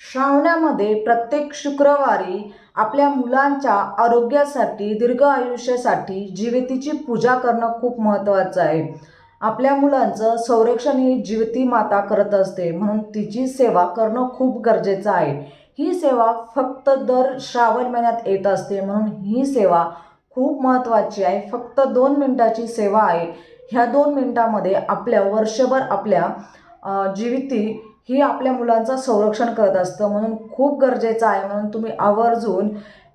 श्रावणामध्ये प्रत्येक शुक्रवारी आपल्या मुलांच्या आरोग्यासाठी दीर्घ आयुष्यासाठी जीवितीची पूजा करणं खूप महत्त्वाचं आहे. आपल्या मुलांचं संरक्षण ही जीवती माता करत असते म्हणून तिची सेवा करणं खूप गरजेचं आहे. ही सेवा फक्त दर श्रावण महिन्यात येत असते म्हणून ही सेवा खूप महत्त्वाची आहे. फक्त दोन मिनटाची सेवा आहे. ह्या दोन मिनटामध्ये आपल्या वर्षभर आपल्या जीविती ही आपल्या मुलांचं संरक्षण करत असतं. म्हणून खूप गरजेचं आहे. म्हणून तुम्ही आवर्जून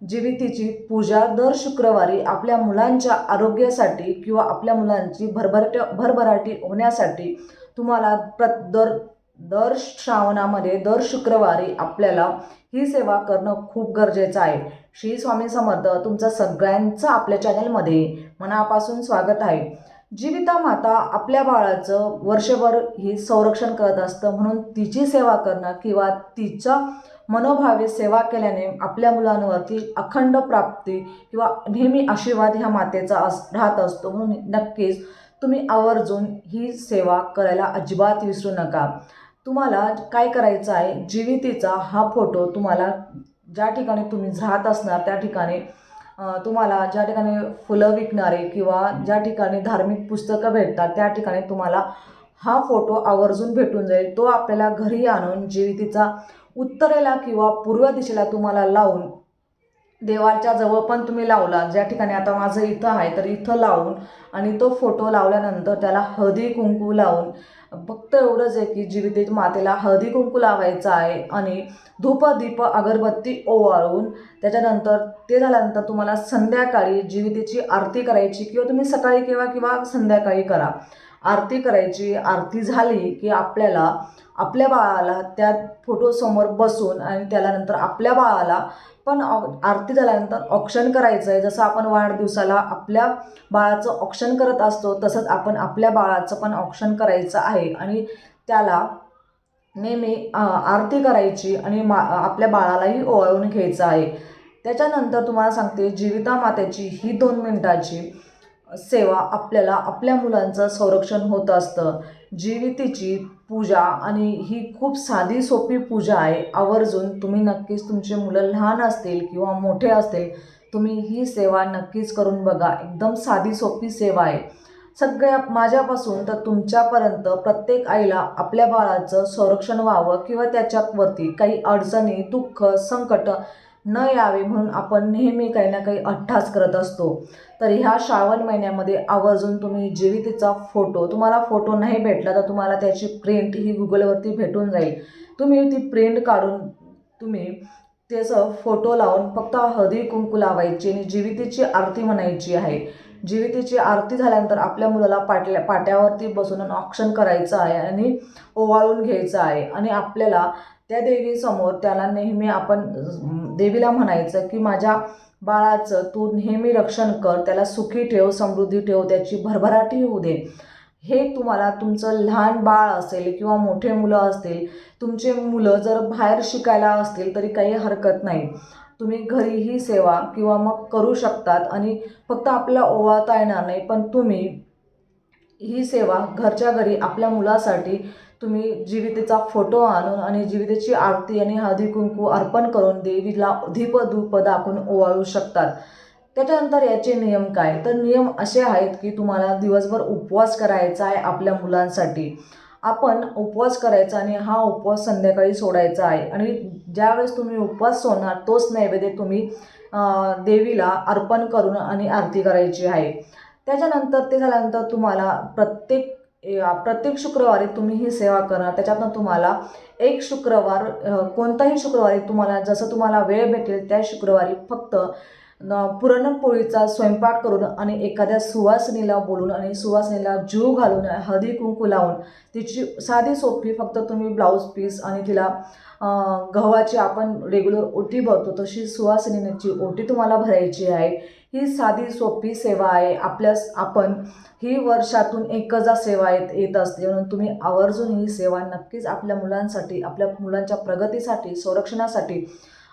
जीवितीची पूजा दर शुक्रवारी आपल्या मुलांच्या आरोग्यासाठी किंवा आपल्या मुलांची भरभरट भरभराटी होण्यासाठी तुम्हाला प्र दर दर श्रावणामध्ये दर शुक्रवारी आपल्याला ही सेवा करणं खूप गरजेचं आहे. श्री स्वामी समर्थ तुमचं सगळ्यांचं आपल्या चॅनलमध्ये मनापासून स्वागत आहे. जीविता माता आपल्या बाळाचं वर्षभर ही संरक्षण करत असतं. म्हणून तिची सेवा करणं किंवा तिच्या मनोभावे सेवा केल्याने आपल्या मुलांवरती अखंड प्राप्ती किंवा नेहमी आशीर्वाद ह्या मातेचा अस राहत असतो. म्हणून नक्कीच तुम्ही आवर्जून ही सेवा करायला अजिबात विसरू नका. तुम्हाला काय करायचं आहे? जीवितीचा हा फोटो तुम्हाला ज्या ठिकाणी तुम्ही राहत असणार त्या ठिकाणी तुम्हाला ज्या ठिकाणी फुलं विकणारे किंवा ज्या ठिकाणी धार्मिक पुस्तकं भेटतात त्या ठिकाणी तुम्हाला हा फोटो आवर्जून भेटून जाईल. तो आपल्याला घरी आणून जीवितीचा उत्तरेला किंवा पूर्व दिशेला तुम्हाला लावून देवाच्या जवळ पण तुम्ही लावला ज्या ठिकाणी आता माझं इथं आहे तर इथं लावून आणि तो फोटो लावल्यानंतर त्याला हळदी कुंकू लावून फक्त एवढंच आहे की जीवित मातेला हळदी कुंकू लावायचं आहे आणि धूप दीप अगरबत्ती ओवाळून त्याच्यानंतर ते झाल्यानंतर तुम्हाला संध्याकाळी जीवितेची आरती करायची किंवा तुम्ही सकाळी किंवा किंवा संध्याकाळी करा. आरती करायची आरती झाली की आपल्याला आपल्या बाळाला त्या फोटोसमोर बसून आणि त्याला आपल्या बाळाला पण ऑ- आरती झाल्यानंतर ऑक्शन करायचं आहे जसं आपण वाढदिवसाला आपल्या बाळाचं ऑक्शन करत असतो तसंच आपण आपल्या बाळाचं पण ऑक्शन करायचं आहे आणि त्याला नेहमी आरती करायची आणि मा आपल्या बाळालाही ओवाळून घ्यायचं आहे. त्याच्यानंतर तुम्हाला सांगते जीविता मातेची ही दोन मिनटाची सेवा आपल्याला आपल्या मुलांचं संरक्षण होत असतं. जीवितीची पूजा आणि ही खूप साधी सोपी पूजा आहे. आवर्जून तुम्ही नक्कीच तुमचे मुलं लहान असतील किंवा मोठे असतील तुम्ही ही सेवा नक्कीच करून बघा. एकदम साधी सोपी सेवा आहे. सगळ्या माझ्यापासून तर तुमच्यापर्यंत प्रत्येक आईला आपल्या बाळाचं संरक्षण व्हावं किंवा त्याच्यावरती काही अडचणी दुःख संकट न यावे म्हणून आपण नेहमी काही ना काही अठ्ठास करत असतो. तर ह्या श्रावण महिन्यामध्ये आवर्जून तुम्ही जीवितीचा फोटो तुम्हाला फोटो नाही भेटला तर तुम्हाला त्याची प्रिंट ही गुगलवरती भेटून जाईल. तुम्ही ती प्रिंट काढून तुम्ही त्याचं फोटो लावून फक्त हळदी कुंकू लावायची आणि जीवितीची आरती म्हणायची आहे. जीवितीची आरती झाल्यानंतर आपल्या मुलाला पाटल्या पाट्यावरती बसून ऑक्शन करायचं आहे आणि ओवाळून घ्यायचं आहे आणि आपल्याला त्या देवीसमोर त्याला नेहमी आपण देवीला म्हणायचं की माझ्या बाळाचं तू नेहमी रक्षण कर त्याला सुखी ठेव समृद्धी ठेव त्याची भरभराटी होऊ दे. हे तुम्हाला तुमचं लहान बाळ असेल किंवा मोठे मुलं असतील तुमचे मुलं जर बाहेर शिकायला असतील तरी काही हरकत नाही. तुम्ही घरी ही सेवा किंवा मग करू शकतात आणि फक्त आपल्याला ओवाळता येणार नाही पण तुम्ही ही सेवा घरच्या घरी आपल्या मुलासाठी तुम्ही जीवितेचा फोटो आणून आणि जीवितेची आरती आणि हळदी कुंकू अर्पण करून देवीला दीप धूप दाखवून ओवाळू शकतात. त्याच्यानंतर याचे नियम काय? तर नियम असे आहेत की तुम्हाला दिवसभर उपवास करायचा आहे आपल्या मुलांसाठी. आपण उपवास करायचा आणि हा उपवास संध्याकाळी सोडायचा आहे. आणि ज्यावेळेस तुम्ही उपवास सोडणार तोच नैवेद्य तुम्ही देवीला अर्पण करून आणि आरती करायची आहे. त्याच्यानंतर ते झाल्यानंतर तुम्हाला प्रत्येक प्रत्येक शुक्रवारी तुम्ही ही सेवा करणार. त्याच्यातनं तुम्हाला एक शुक्रवार कोणताही शुक्रवारी तुम्हाला जसं तुम्हाला वेळ भेटेल त्या शुक्रवारी फक्त पुरणपोळीचा स्वयंपाक करून आणि एखाद्या सुवासिनीला बोलून आणि सुवासिनीला जीव घालून हळदी कुंकू लावून तिची साधी सोपी फक्त तुम्ही ब्लाऊज पीस आणि तिला गव्हाची आपण रेग्युलर ओटी भरतो तशी सुवासिनीची ओटी तुम्हाला भरायची आहे. ही साधी सोपी सेवा आहे. आपल्यास आपण ही वर्षातून एकदा सेवा येत येत असते. म्हणून तुम्ही आवर्जून ही सेवा नक्कीच आपल्या मुलांसाठी आपल्या मुलांच्या प्रगतीसाठी संरक्षणासाठी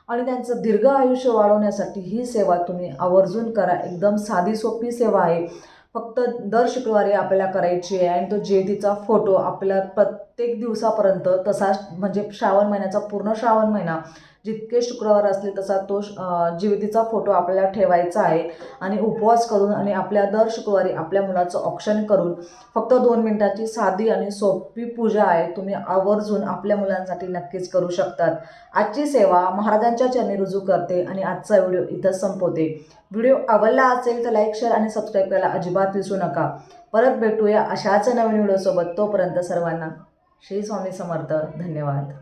आणि त्यांचं दीर्घ आयुष्य वाढवण्यासाठी ही सेवा तुम्ही आवर्जून करा. एकदम साधी सोपी सेवा आहे. फक्त दर शुक्रवारी आपल्याला करायची आहे आणि तो जेतीचा फोटो आपल्या प्रत्येक दिवसापर्यंत तसाच म्हणजे श्रावण महिन्याचा पूर्ण श्रावण महिना जितके शुक्रवार असले तसा तो अं, फोटो आपल्याला ठेवायचा आहे. आणि उपवास करून आणि आपल्या दर शुक्रवारी आपल्या मुलाचं ऑप्शन करून फक्त दोन मिनिटाची साधी आणि सोपी पूजा आहे. तुम्ही आवर्जून आपल्या मुलांसाठी नक्कीच करू शकतात. आजची सेवा महाराजांच्या चरणी रुजू करते आणि आजचा व्हिडिओ इथं संपवते. व्हिडिओ आवडला असेल तर लाईक शेअर आणि सबस्क्राईब करायला अजिबात विसरू नका. परत भेटूया अशाच नवीन व्हिडिओसोबत. तोपर्यंत सर्वांना श्री स्वामी समर्थ. धन्यवाद.